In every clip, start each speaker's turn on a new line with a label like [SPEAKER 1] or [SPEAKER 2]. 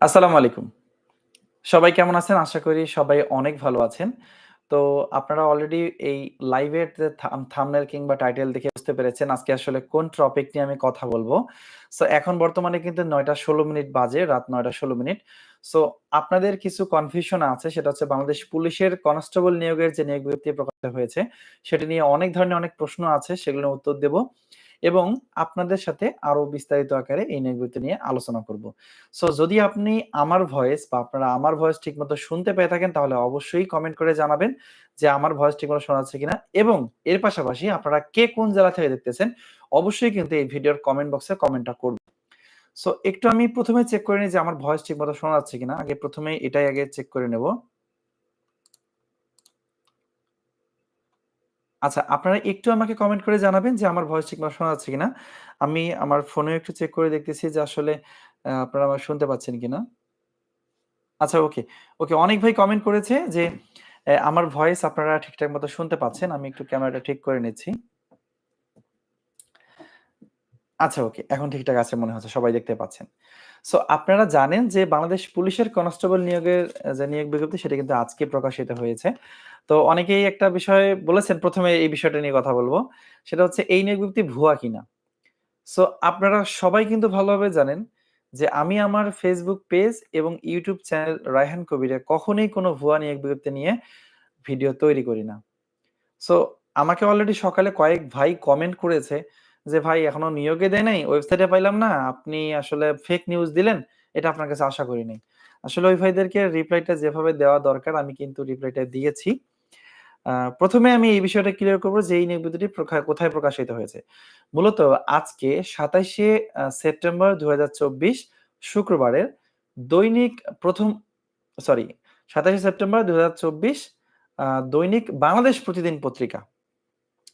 [SPEAKER 1] আসসালামু আলাইকুম। সবাই কেমন আছেন? আশা করি সবাই অনেক ভালো আছেন। তো আপনারা অলরেডি এই লাইভের থামনেল কিংবা টাইটেল দেখে বুঝতে পেরেছেন আজকে আসলে কোন টপিক নিয়ে আমি কথা বলব সো এখন বর্তমানে কিন্তু ৯ঃ১৬ মিনিট বাজে, রাত ৯ঃ১৬ মিনিট। সো আপনাদের কিছু কনফিউশন আছে সেটা হচ্ছে বাংলাদেশ পুলিশের কনস্টেবল নিয়োগের যে নিয়োগ বিজ্ঞপ্তি প্রকাশিত হয়েছে, সেটা নিয়ে অনেক ধরনের অনেক প্রশ্ন আছে সেগুলোর উত্তর দেব। এবং আপনাদের সাথে আরও বিস্তারিত আকারে এই নিয়োগ নিয়ে আলোচনা করব। সো যদি আপনি আমার ভয়েস বা আপনারা আমার ভয়েস ঠিকমতো শুনতে পেয়ে থাকেন, তাহলে অবশ্যই কমেন্ট করে জানাবেন যে আমার ভয়েস ঠিকমতো শোনা যাচ্ছে কিনা এবং এর পাশাপাশি আপনারা কে কোন জেলা থেকে দেখতেছেন, অবশ্যই কিন্তু এই ভিডিওর কমেন্ট বক্সে কমেন্টটা করবেন। সো একটু আমি প্রথমে চেক করে নিই যে আমার ভয়েস ঠিকমতো শোনা যাচ্ছে কিনা। আগে প্রথমে এটাই আগে চেক করে নেব। আচ্ছা, আপনারা একটু আমাকে কমেন্ট করে জানাবেন যে আমার ভয়েস ঠিকমতো শোনা যাচ্ছে কিনা। আমি আমার ফোনেও একটু চেক করে দেখতেছি যে আসলে আপনারা আমার শুনতে পাচ্ছেন কিনা। আচ্ছা ওকে, ওকে অনেক ভাই কমেন্ট করেছে যে আমার ভয়েস আপনারা ঠিকঠাক মতো শুনতে পাচ্ছেন। আমি একটু ক্যামেরাটা ঠিক করে নিচ্ছি। আচ্ছা ওকে, এখন ঠিকঠাক আছে মনে হচ্ছে সবাই দেখতে পাচ্ছেন। সো আপনারা জানেন যে বাংলাদেশ পুলিশের কনস্টেবল নিয়োগের যে নিয়োগ বিজ্ঞপ্তি সেটা কিন্তু আজকে প্রকাশিত হয়েছে। তো অনেকেই একটা বিষয় বলেছেন, প্রথমে এই বিষয়টা নিয়ে কথা বলব সেটা হচ্ছে, এই নিয়োগ বিজ্ঞপ্তি ভুয়া কিনা। সো আপনারা সবাই কিন্তু ভালোভাবে জানেন যে আমি আমার ফেসবুক পেজ এবং ইউটিউব চ্যানেল রায়হান কবিরে কখনোই কোনো ভুয়া নিয়োগ বিজ্ঞপ্তি নিয়ে ভিডিও তৈরি করি না। সো আমাকে অলরেডি সকালে কয়েক ভাই কমেন্ট করেছে যে, "ভাই এখনও নিয়োগে দেয় নাই, ওয়েবসাইটে পাইলাম না। আপনি আসলে ফেক নিউজ দিলেন। এটা আপনার কাছে আশা করি নাই।" আসলে ওই ভাইদেরকে রিপ্লাইটা যেভাবে দেওয়া দরকার আমি কিন্তু রিপ্লাইটা দিয়েছি। আ ১ম এ আমি এই বিষয়টা ক্লিয়ার করব যে এই নিয়োগ বিজ্ঞপ্তিটি কোথায় প্রকাশিত হয়েছে। মূলত আজকে ২৭ শে আ সেপ্টেম্বর ২০২৪ শুক্রবারের দৈনিক প্রথম সরি ২৭ শে সেপ্টেম্বর ২০২৪ আ দৈনিক বাংলাদেশ প্রতিদিন পত্রিকা।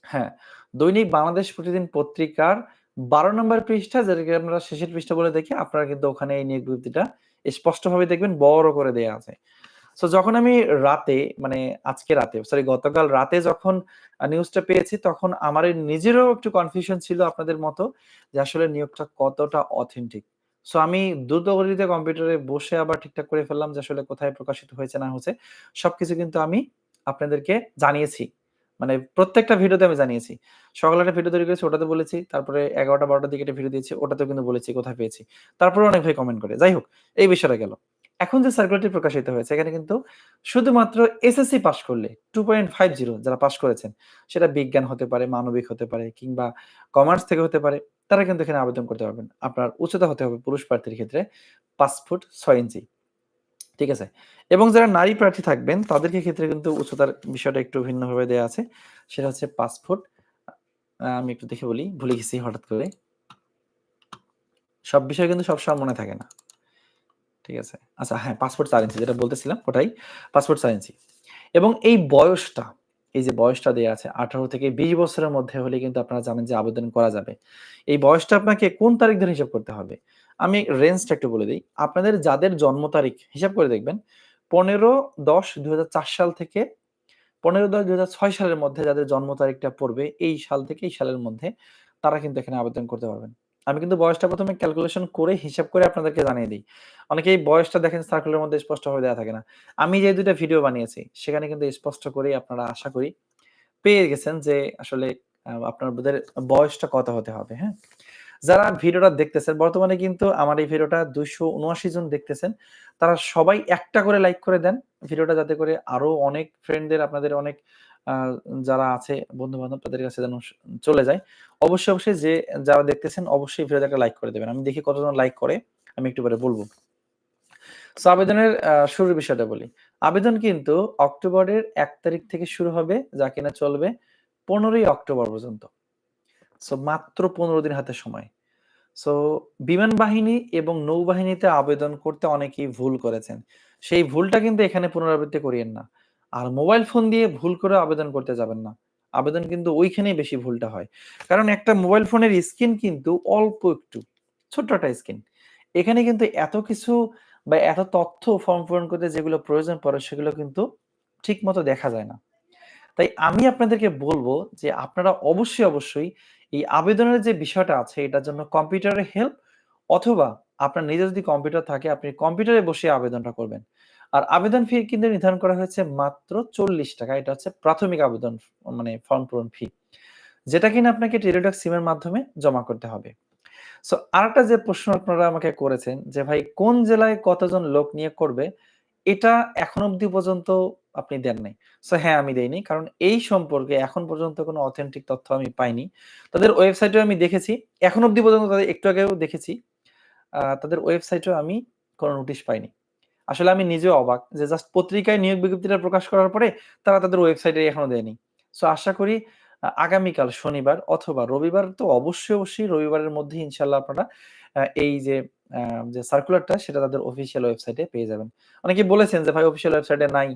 [SPEAKER 1] হ্যাঁ, দৈনিক বাংলাদেশ প্রতিদিন পত্রিকার ১২ নম্বর পৃষ্ঠা যেটাকে আমরা শেষের পৃষ্ঠা বলে দেখি, আপনারা কিন্তু ওখানে এই নিয়োগ বিজ্ঞপ্তিটা স্পষ্টভাবে দেখবেন বড় করে দেয়া আছে। সো যখন আমি রাতে মানে আজকে রাতে সরি গতকাল রাতে যখন নিউজটা পেয়েছি তখন আমার নিজেরও একটু কনফিউশন ছিল আপনাদের মতো যে আসলে নিয়োগটা কতটা অথেন্টিক। সো আমি দ্রুতগতিতে কম্পিউটারে বসে আবার ঠিকঠাক করে ফেললাম যে আসলে কোথায় প্রকাশিত হয়েছে না হয়েছে। সবকিছু কিন্তু আমি আপনাদেরকে জানিয়েছি। মানে প্রত্যেকটা ভিডিওতে আমি জানিয়েছি। সকালে একটা ভিডিও তৈরি করেছি ওটাতে বলেছি। তারপরে ১১টা-১২টার দিকে একটা ভিডিও দিয়েছি ওটাতেও কিন্তু বলেছি কোথায় পেয়েছি। তারপরেও অনেক ভাই কমেন্ট করে। যাই হোক এই বিষয়টা গেল। এখন যে সার্কুলারটি প্রকাশিত হয়েছে এখানে কিন্তু শুধুমাত্র এসএসসি পাস করলে 2.50 যারা পাস করেছেন সেটা বিজ্ঞান হতে পারে, মানবিক হতে পারে কিংবা কমার্স থেকে হতে পারে। তারা কিন্তু এখানে আবেদন করতে পারবেন। আপনার উচ্চতা হতে হবে পুরুষ প্রার্থীর ক্ষেত্রে ৫ ফুট ৬ ইঞ্চি। ঠিক আছে? এবং যারা নারী প্রার্থী থাকবেন তাদেরকে ক্ষেত্রে কিন্তু উচ্চতার বিষয়টা একটু ভিন্নভাবে দেওয়া আছে। সেটা হচ্ছে ৫ ফুট আমি একটু দেখে বলি, ভুলে গেছি হঠাৎ করে। সব বিষয় কিন্তু সবসময় মনে থাকে না। ঠিক আছে। আচ্ছা হ্যাঁ, ৫ ফুট ৪ ইঞ্চি যেটা বলতেছিলাম ওটাই ৫ ফুট ৪ ইঞ্চি। এবং এই বয়সটা, এই যে বয়সটা দেওয়া আছে ১৮ থেকে ২০ বছরের মধ্যে হলে কিন্তু আপনারা জানেন যে আবেদন করা যাবে। এই বয়সটা আপনাকে কোন তারিখ ধরে হিসাব করতে হবে? আমি রেঞ্জটা একটু বলে দিই আপনাদের যাদের জন্ম তারিখ হিসাব করে দেখবেন ১৫-১০-২০০৪ সাল থেকে ১৫-১০-২০০৬ সালের মধ্যে যাদের জন্ম তারিখটা পড়বে এই সাল থেকে এই সালের মধ্যে তারা কিন্তু এখানে আবেদন করতে পারবেন। আমি কিন্তু বয়সটা প্রথমে ক্যালকুলেশন করে হিসাব করে আপনাদেরকে জানিয়ে দেই। অনেকেই বয়সটা দেখেন সার্কুলের মধ্যে স্পষ্টভাবে দেওয়া থাকে না। আমি যে ২ টা ভিডিও বানিয়েছি সেখানে কিন্তু স্পষ্ট করেই আপনারা আশা করি পেয়ে গেছেন যে আসলে আ আপনাদের বয়সটা কত হতে হবে, হ্যাঁ? যারা ভিডিওটা দেখতেছেন বর্তমানে কিন্তু আমার এই ভিডিওটা ২৭৯ জন দেখতেছেন। তারা সবাই একটা করে লাইক করে দেন। ভিডিওটা যাতে করে আরও অনেক ফ্রেন্ডদের আপনাদের অনেক যারা আছে বন্ধু-বান্ধব তাদের কাছে যেন চলে যায়। অবশ্যই, অবশ্যই যে যারা দেখতেছেন অবশ্যই ভিডিওতে একটা লাইক করে দেবেন। আমি দেখি কতজন লাইক করে আমি একটু পরে বলব সো আবেদনের শুরুর বিষয়টা বলি। আবেদন কিন্তু অক্টোবরের এক তারিখ থেকে শুরু হবে যা কিনা চলবে ১৫ই অক্টোবর পর্যন্ত। সো মাত্র ১৫ দিন হাতে সময়। সো বিমান বাহিনী এবং নৌবাহিনীতে আবেদন করতে অনেকেই ভুল করেছেন। সেই ভুলটা কিন্তু এখানে পুনরাবৃত্তি করিয়েন না। আর মোবাইল ফোন দিয়ে ভুল করে আবেদন করতে যাবেন না। আবেদন কিন্তু ওইখানেই বেশি ভুলটা হয়। কারণ একটা মোবাইল ফোনের স্ক্রিন কিন্তু অল্প একটু, ছোট্ট একটা স্ক্রিন। এখানে কিন্তু এত কিছু বা এত তথ্য ফর্ম পূরণ করতে যেগুলো প্রয়োজন পড়ে সেগুলো কিন্তু ঠিক মতো দেখা যায় না। তাই আমি আপনাদেরকে বলব যে আপনারা অবশ্যই, অবশ্যই এই আবেদনের যে বিষয়টা আছে, এটার জন্য কম্পিউটারের হেল্প অথবা আপনার নিজে যদি কম্পিউটার থাকে, আপনি কম্পিউটারে বসে আবেদনটা করবেন। আর আবেদন ফি কিন্তু নির্ধারণ করা হয়েছে মাত্র ৳৪০ এটা হচ্ছে প্রাথমিক আবেদন মানে ফর্ম পূরণ ফি। যেটা কিনা আপনাকে টেলিটক সিমের মাধ্যমে জমা করতে হবে। সো আরেকটা যে প্রশ্ন আপনারা আমাকে করেছেন যে, ভাই, কোন জেলায় কতজন লোক নিয়োগ করবে? এটা এখন অবধি পর্যন্ত আপনি দেন নাই। সো হ্যাঁ, আমি দেইনি। কারণ এই সম্পর্কে এখন পর্যন্ত কোনো অথেন্টিক তথ্য আমি পাইনি। তাদের ওয়েবসাইটেও আমি দেখেছি। এখন অবধি পর্যন্ত তাদের একটু আগেও দেখেছি। তাদের ওয়েবসাইটেও আমি কোনো নোটিশ পাইনি। আসলে আমি নিজেও অবাক যে জাস্ট পত্রিকায় নিয়োগ বিজ্ঞপ্তিটা প্রকাশ করার পরে তারা তাদের ওয়েবসাইটে এখনও দেয়নি। সো আশা করি আগামীকাল শনিবার অথবা রবিবার তো অবশ্যই, অবশ্যই রবিবারের মধ্যেই ইনশাল্লাহ আপনারা এই যে যে সার্কুলারটা সেটা তাদের অফিসিয়াল ওয়েবসাইটে পেয়ে যাবেন। অনেকে বলেছেন যে ভাই অফিসিয়াল ওয়েবসাইটে নাই।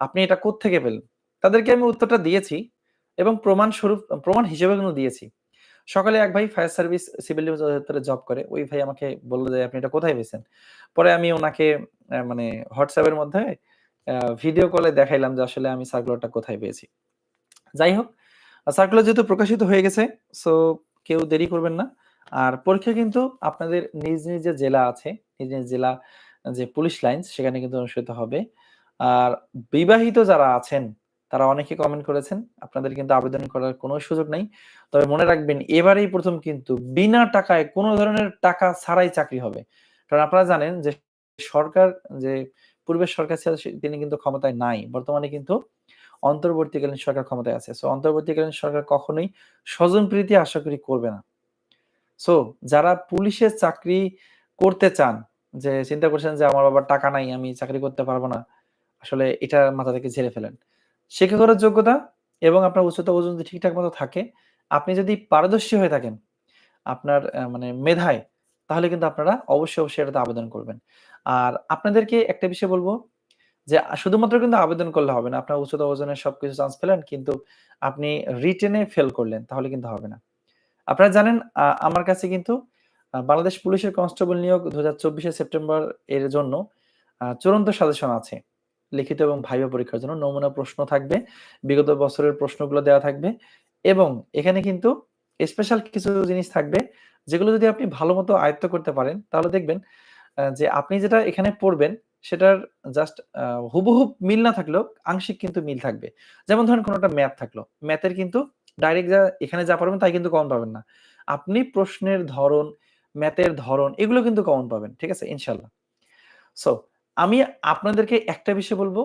[SPEAKER 1] আপনি এটা থেকে পেলেন? তাদেরকে আমি উত্তরটা দিয়েছি এবং প্রমাণ স্বরূপ প্রমাণ হিসেবে কিন্তু দিয়েছি। সকালে এক ভাই ফায়ার সার্ভিস সিভিল ডিফেন্স অধিদপ্তরে জব করে। ওই ভাই আমাকে বলল যে, "আপনি এটা কোথায় পেয়েছেন?" পরে আমি অ্যা মানে এর মধ্যে ভিডিও কলে দেখাইলাম যে আসলে আমি সার্কুলারটা কোথায় পেয়েছি। যাই হোক, সার্কুলার যেহেতু প্রকাশিত হয়ে গেছে, সো কেউ দেরি করবেন না। আর পরীক্ষা কিন্তু আপনাদের নিজ, নিজ যে জেলা আছে, নিজ, নিজ জেলা যে পুলিশ লাইন সেখানে কিন্তু অনুষ্ঠিত হবে। আর বিবাহিত যারা আছেন তারা অনেকে কমেন্ট করেছেন। আপনাদের কিন্তু আবেদন করার কোনো সুযোগ নাই। তবে মনে রাখবেন এবারেই প্রথম কিন্তু বিনা টাকায় কোনো ধরনের টাকা ছাড়াই চাকরি হবে। কারণ আপনারা জানেন যে সরকার যে পূর্বের সরকার ছিল তিনি কিন্তু ক্ষমতায় নাই। বর্তমানে কিন্তু অন্তর্বর্তীকালীন সরকার ক্ষমতায় আছে। সো অন্তর্বর্তীকালীন সরকার কখনোই স্বজনপ্রীতি আশা করি করবে না। সো যারা পুলিশের চাকরি করতে চান, যে চিন্তা করছেন যে আমার বাবার টাকা নাই, আমি চাকরি করতে পারব না। আসলে এটা মাথা থেকে ঝেড়ে ফেলেন। শিক্ষাগত যোগ্যতা এবং আপনার উচ্চতা ওজন যদি ঠিকঠাক মতো থাকে, আপনি যদি পারদর্শী হয়ে থাকেন, আপনার মানে মেধায়, তাহলে কিন্তু আপনারা অবশ্যই, অবশ্যই এটাতে আবেদন করবেন। আর আপনাদেরকে একটা বিষয় বলব যে শুধুমাত্র কিন্তু আবেদন করলে হবে না। আপনার উচ্চতা ওজনের সবকিছু চান্স পেলেন কিন্তু আপনি রিটেনে ফেল করলেন, তাহলে কিন্তু হবে না। আপনারা জানেন আমার কাছে কিন্তু বাংলাদেশ পুলিশের কনস্টেবল নিয়োগ ২০২৪ এর সেপ্টেম্বর এর জন্য চূড়ান্ত সাজেশন আছে। লিখিত এবং ভাইবা পরীক্ষার জন্য নমুনা প্রশ্ন থাকবে। বিগত বছরের প্রশ্নগুলো দেওয়া থাকবে এবং এখানে কিন্তু স্পেশাল কিছু জিনিস থাকবে যেগুলো যদি আপনি ভালোমতো আয়ত্ত করতে পারেন তাহলে দেখবেন যে আপনি যেটা এখানে পড়বেন সেটার জাস্ট আ হুবহুব মিল না থাকলেও আংশিক কিন্তু মিল থাকবে। যেমন ধরেন কোনো একটা ম্যাথ থাকল। ম্যাথের কিন্তু ডাইরেক্ট যা এখানে যা পারবেন তাই কিন্তু কমন পাবেন না। আপনি প্রশ্নের ধরন, ম্যাথের ধরন এগুলো কিন্তু কমন পাবেন। ঠিক আছে? ইনশাল্লাহ সো আমি আপনাদেরকে একটা বিষয় বলব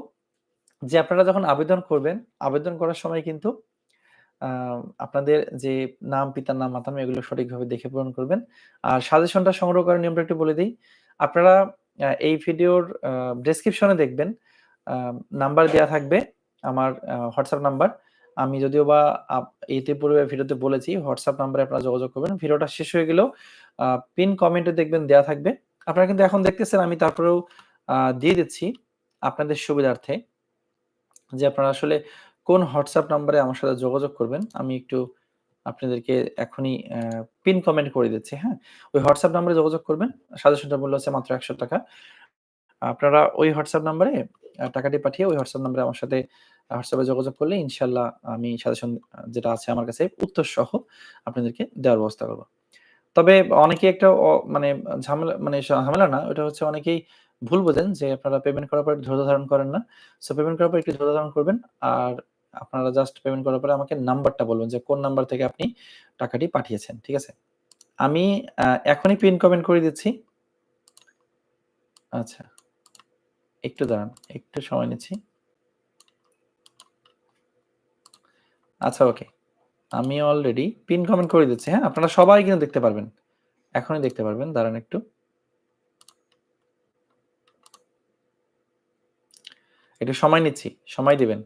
[SPEAKER 1] যে আপনারা যখন আবেদন করবেন, আবেদন করার সময় কিন্তু আপনাদের যে নাম, পিতার নাম, মাতার নাম এগুলো সঠিকভাবে দেখে পূরণ করবেন। আর সাজেশনটা সংগ্রহ করার নিয়মটা একটু বলে দিই আপনারা এই ভিডিওর ডেসক্রিপশনে দেখবেন নাম্বার দেয়া থাকবে আমার WhatsApp নাম্বার। আমি যদিওবা আপ ইতিপূর্বে ভিডিওতে বলেছি হোয়াটসঅ্যাপ নাম্বারে আপনারা যোগাযোগ করবেন। ভিডিওটা শেষ হয়ে গেলেও পিন কমেন্টে দেখবেন দেয়া থাকবে। আপনারা কিন্তু এখন দেখতেছেন আমি তারপরেও দিয়ে দিচ্ছি আপনাদের সুবিধার্থে। যে আপনারা আসলে কোন হোয়াটসঅ্যাপ নাম্বারে আমার সাথে যোগাযোগ করবেন। আমি একটু আপনাদেরকে এখনই পিন কমেন্ট করে দিচ্ছি, হ্যাঁ? ওই WhatsApp নাম্বারে যোগাযোগ করবেন। সাজেশনটার মূল্য হচ্ছে মাত্র ৳১০০ আপনারা ওই হোয়াটসঅ্যাপ নাম্বারে টাকাটি পাঠিয়ে ওই হোয়াটসঅ্যাপ নাম্বারে আমার সাথে হোয়াটসঅ্যাপে যোগাযোগ করলে ইনশাল্লাহ আমি সাজেশন যেটা আছে আমার কাছে উত্তর সহ আপনাদেরকে দেওয়ার ব্যবস্থা করব তবে অনেকেই একটা মানে ঝামেলা মানে ঝামেলা না, ওটা হচ্ছে অনেকেই ভুল বোঝেন যে আপনারা পেমেন্ট করার পর ধৈর্য ধারণ করেন না। সো পেমেন্ট করার পর একটু ধৈর্য ধারণ করবেন। আর আপনারা জাস্ট পেমেন্ট করার পরে আমাকে নাম্বারটা বলবেন যে কোন নাম্বার থেকে আপনি টাকাটি পাঠিয়েছেন। ঠিক আছে? আমি এখনই পিন কমেন্ট করে দিচ্ছি। আচ্ছা। একটু দাঁড়ান। একটু সময় নিচ্ছি। আচ্ছা ওকে। আমি অলরেডি পিন কমেন্ট করে দিচ্ছি, হ্যাঁ? আপনারা সবাই কিন্তু দেখতে পারবেন। এখনই দেখতে পারবেন। দাঁড়ান একটু। একটু সময় নিচ্ছি। সময় দিবেন।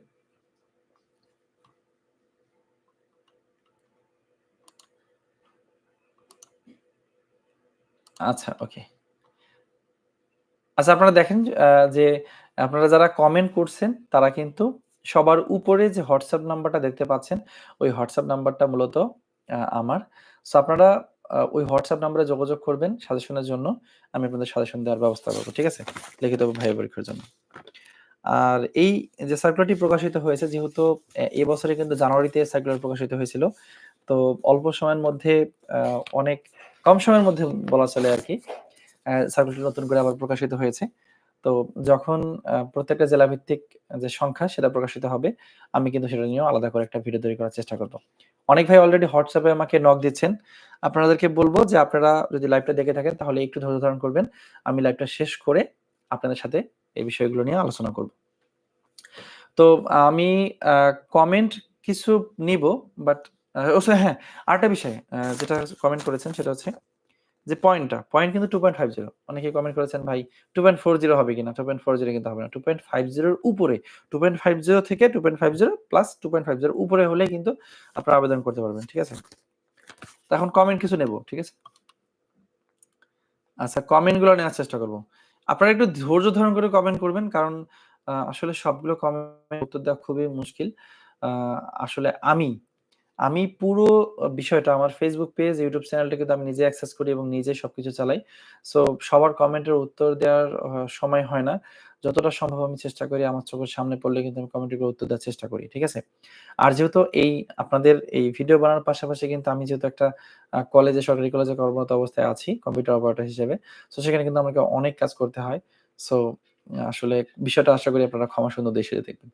[SPEAKER 1] আচ্ছা ওকে। আচ্ছা আপনারা দেখেন যে আপনারা যারা কমেন্ট করছেন তারা কিন্তু সবার উপরে যে হোয়াটসঅ্যাপ নাম্বারটা দেখতে পাচ্ছেন, ওই হোয়াটসঅ্যাপ নাম্বারটা মূলত আমার। সো আপনারা ওই হোয়াটসঅ্যাপ নাম্বারে যোগাযোগ করবেন সাজেশনের জন্য। আমি আপনাদের সাজেশন দেওয়ার ব্যবস্থা করব ঠিক আছে? লিখিত ভাই পরীক্ষার জন্য। আর এই যে সার্কুলারটি প্রকাশিত হয়েছে, যেহেতু এবছরে কিন্তু জানুয়ারিতে সার্কুলার প্রকাশিত হয়েছিল। তো অল্প সময়ের মধ্যে অনেক কম সময়ের মধ্যে বলা চলে আর কি সার্কুলারটি নতুন করে আবার প্রকাশিত হয়েছে। তো যখন প্রত্যেকটা জেলা ভিত্তিক যে সংখ্যা, সেটা প্রকাশিত হবে, আমি কিন্তু সেটা নিয়েও আলাদা করে একটা ভিডিও তৈরি করার চেষ্টা করব। অনেক ভাই অলরেডি হোয়াটসঅ্যাপে আমাকে নক দিচ্ছেন। আপনাদেরকে বলব যে আপনারা যদি লাইভটা দেখে থাকেন, তাহলে একটু ধৈর্য ধারণ করবেন। আমি লাইভটা শেষ করে আপনাদের সাথে এই বিষয়গুলো নিয়ে আলোচনা করব। তো আমি কমেন্ট কিছু নিব বাট হ্যাঁ আরেকটা বিষয় যেটা কমেন্ট করেছেন সেটা হচ্ছে যে পয়েন্টটা পয়েন্ট কিন্তু টু পয়েন্ট ফাইভ জিরো অনেকে কমেন্ট করেছেন, ভাই টু পয়েন্ট ফোর জিরো হবে কিনা? টু পয়েন্ট ফোর জিরো কিন্তু হবে না। টু পয়েন্ট ফাইভ জিরোর উপরে টু পয়েন্ট ফাইভ জিরো থেকে two point five zero plus two point five জিরোর উপরে হলে কিন্তু আপনারা আবেদন করতে পারবেন, ঠিক আছে? এখন কমেন্ট কিছু নেব, ঠিক আছে? আচ্ছা কমেন্টগুলো নেওয়ার চেষ্টা করব। আপনারা একটু ধৈর্য ধারণ করে কমেন্ট করবেন কারণ আসলে সবগুলো কমেন্ট উত্তর দেওয়া খুবই মুশকিল আসলে আমি আমি পুরো বিষয়টা আমার ফেসবুক পেজ, ইউটিউব চ্যানেলটা কিন্তু আমি নিজে অ্যাক্সেস করি এবং নিজে সবকিছু চালাই। সো সবার কমেন্টের উত্তর দেওয়ার সময় হয় না। যতটা সম্ভব আমি চেষ্টা করি আমার চোখের সামনে পড়লে কিন্তু আমি কমেন্টগুলো উত্তর দেওয়ার চেষ্টা করি। ঠিক আছে? আর যেহেতু এই আপনাদের এই ভিডিও বানানোর পাশাপাশি কিন্তু আমি যেহেতু একটা কলেজে সরকারি কলেজে কর্মরত অবস্থায় আছি কম্পিউটার অপারেটর হিসেবে। সো সেখানে কিন্তু আমাকে অনেক কাজ করতে হয়। সো আসলে বিষয়টা আশা করি আপনারা ক্ষমা সুন্দর দেশে দেখবেন।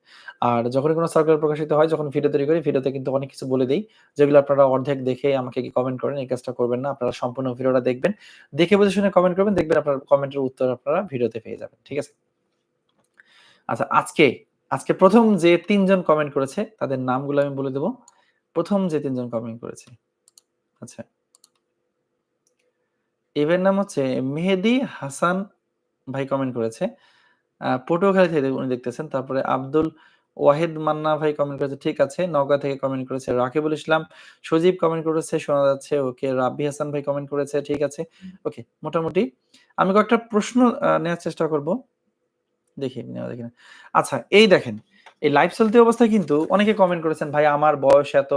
[SPEAKER 1] আর যখনই কোনো সার্কুলার প্রকাশিত হয়, যখন ভিডিও তৈরি করি, ভিডিওতে কিন্তু অনেক কিছু বলে দিই যেগুলো আপনারা অর্ধেক দেখে আমাকে কি কমেন্ট করেন, এই কাজটা করবেন না। আপনারা সম্পূর্ণ ভিডিওটা দেখবেন। দেখে বুঝে শুনে কমেন্ট করবেন। দেখবেন আপনার কমেন্টের উত্তর আপনারা ভিডিওতে পেয়ে যাবেন। ঠিক আছে? আচ্ছা আজকে, আজকে প্রথম যে তিনজন কমেন্ট করেছে তাদের নামগুলো আমি বলে দেব। প্রথম যে তিনজন কমেন্ট করেছে। আচ্ছা। এদের নাম হচ্ছে মেহেদি হাসান ভাই কমেন্ট করেছে। পটুয়াখালী থেকে উনি দেখতেছেন। তারপরে আব্দুল ওয়াহিদ মান্না ভাই কমেন্ট করেছে ঠিক আছে। নওগাঁ থেকে কমেন্ট করেছে রাকিবুল ইসলাম, সজীব কমেন্ট করেছে শোনা যাচ্ছে ওকে। রাব্বি হাসান ভাই কমেন্ট করেছে ঠিক আছে। ওকে মোটামুটি আমি কয়েকটা প্রশ্ন নেওয়ার চেষ্টা করব। দেখি দেখি না। আচ্ছা এই দেখেন এই লাইভ চলতি অবস্থায় কিন্তু অনেকে কমেন্ট করেছেন ভাই আমার বয়স এত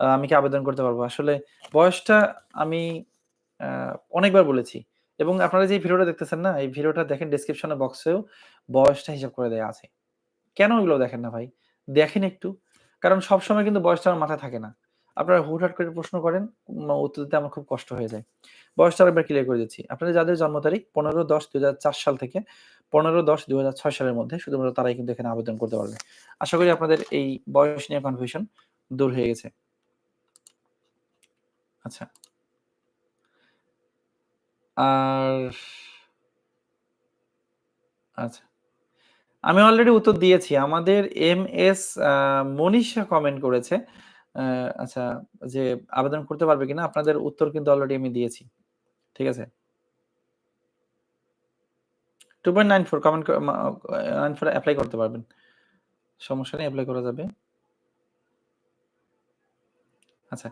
[SPEAKER 1] আমি কি আবেদন করতে পারব? আসলে বয়সটা আমি অনেকবার বলেছি। এবং আপনারা যে ভিডিওটা দেখতেছেন না, এই ভিডিওটা দেখেন ডেসক্রিপশনে বক্সেও বয়সটা হিসাব করে দেয়া আছে। কেন ওগুলো দেখেন না ভাই? দেখেন একটু। কারণ সবসময় কিন্তু বয়সটা আমার মাথায় থাকে না। আপনারা হুটহাট করে প্রশ্ন করেন, উত্তর দিতে আমার খুব কষ্ট হয়ে যায়। বয়সটা আরেকবার ক্লিয়ার করে দিচ্ছি। আপনাদের যাদের জন্ম তারিখ ১৫-১০-২০০৪ সাল থেকে ১৫-১০-২০০৬ সালের মধ্যে শুধুমাত্র তারাই কিন্তু এখানে আবেদন করতে পারবে। আশা করি আপনাদের এই বয়স নিয়ে কনফিউশন দূর হয়ে গেছে। আচ্ছা। আর আচ্ছা। আমি অলরেডি উত্তর দিয়েছি। আমাদের এম এস মনীষা কমেন্ট করেছে। আচ্ছা যে আবেদন করতে পারবে কিনা? আপনাদের উত্তর কিন্তু অলরেডি আমি দিয়েছি। ঠিক আছে? 2.94 কমেন্ট 94 এপ্লাই করতে পারবেন। সমস্যা নেই এপ্লাই করা যাবে। আচ্ছা।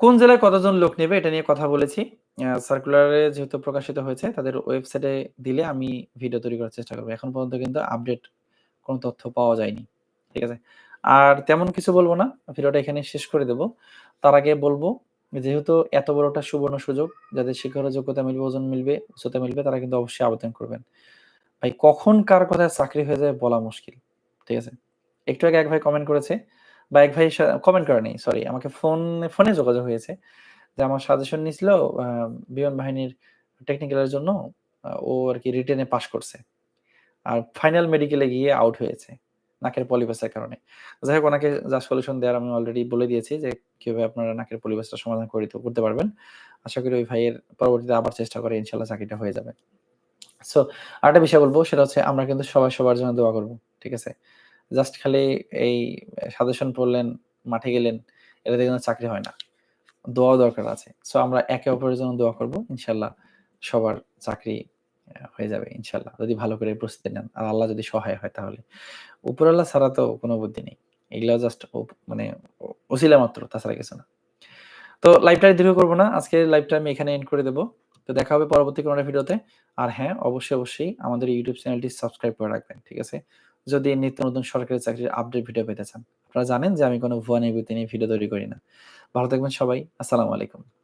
[SPEAKER 1] কোন জেলায় কতজন লোক নেবে এটা নিয়ে কথা বলেছি। সার্কুলারে যেহেতু প্রকাশিত হয়েছে, তাদের ওয়েবসাইটে দিলে আমি ভিডিও তৈরি করার চেষ্টা করব এখন পর্যন্ত কিন্তু আপডেট কোনো তথ্য পাওয়া যায়নি। ঠিক আছে? আর তেমন কিছু বলব না। ভিডিওটা এখানে শেষ করে দেব। তার আগে বলব যেহেতু এত বড় একটা সুবর্ণ সুযোগ যাদের শিক্ষাগত যোগ্যতা মিলবে, ওজন মিলবে, উচ্চতা মিলবে তারা কিন্তু অবশ্যই আবেদন করবেন। ভাই কখন কার কথায় চাকরি হয়ে যায় বলা মুশকিল। ঠিক আছে? একটু আগে এক ভাই কমেন্ট করেছে বা এক ভাই কমেন্ট করে নাই সরি আমাকে ফোন ফোনে যোগাযোগ হয়েছে। যে আমার সাজেশন নিছিল বিমান বাহিনীর টেকনিক্যালের জন্য ও আরকি রিটেনে পাস করছে। আর ফাইনাল মেডিকেলে গিয়ে আউট হয়েছে। নাকের পলিপাসের কারণে। যাই হোক ওনাকে যা সলিউশন দেওয়ার আমি অলরেডি বলে দিয়েছি যে কীভাবে আপনারা নাকের পলিপাসটা সমাধান করে করতে পারবেন। আশা করি ওই ভাইয়ের পরবর্তীতে আবার চেষ্টা করে ইনশাআল্লাহ চাকরিটা হয়ে যাবে। সো আরেকটা বিষয় বলব সেটা হচ্ছে আমরা কিন্তু সবাই সবার জন্য দোয়া করব। ঠিক আছে? জাস্ট খালি এই সাজেশন পড়লেন, মাঠে গেলেন এটাতে কিন্তু চাকরি হয় না। দোয়াও দরকার আছে। সো আমরা একে অপরের জন্য দোয়া করব। ইনশাল্লাহ সবার চাকরি হয়ে যাবে ইনশাআল্লাহ। যদি ভালো করে প্রস্তুতি নেন। আর আল্লাহ যদি সহায় হয় তাহলে। উপরওয়ালা ছাড়া তো কোনো বুদ্ধি নেই। এগুলা জাস্ট মানে ওসিলা মাত্র তাছাড়া কিছু না। তো লাইভটা দীর্ঘ করব না। আজকে লাইভটা আমি এখানে এন্ড করে দেব। তো দেখা হবে পরবর্তী কোনো ভিডিওতে। আর হ্যাঁ, অবশ্যই, অবশ্যই আমাদের ইউটিউব চ্যানেলটি সাবস্ক্রাইব করে রাখবেন। ঠিক আছে? যদি নিত্য নতুন সরকারি চাকরির আপডেট ভিডিও পেতে চান। আপনারা জানেন যে আমি কোনো ভুয়া নির্বৃত্তি নিয়ে ভিডিও তৈরি করি না। ভালো থাকবেন সবাই। আসসালামু আলাইকুম।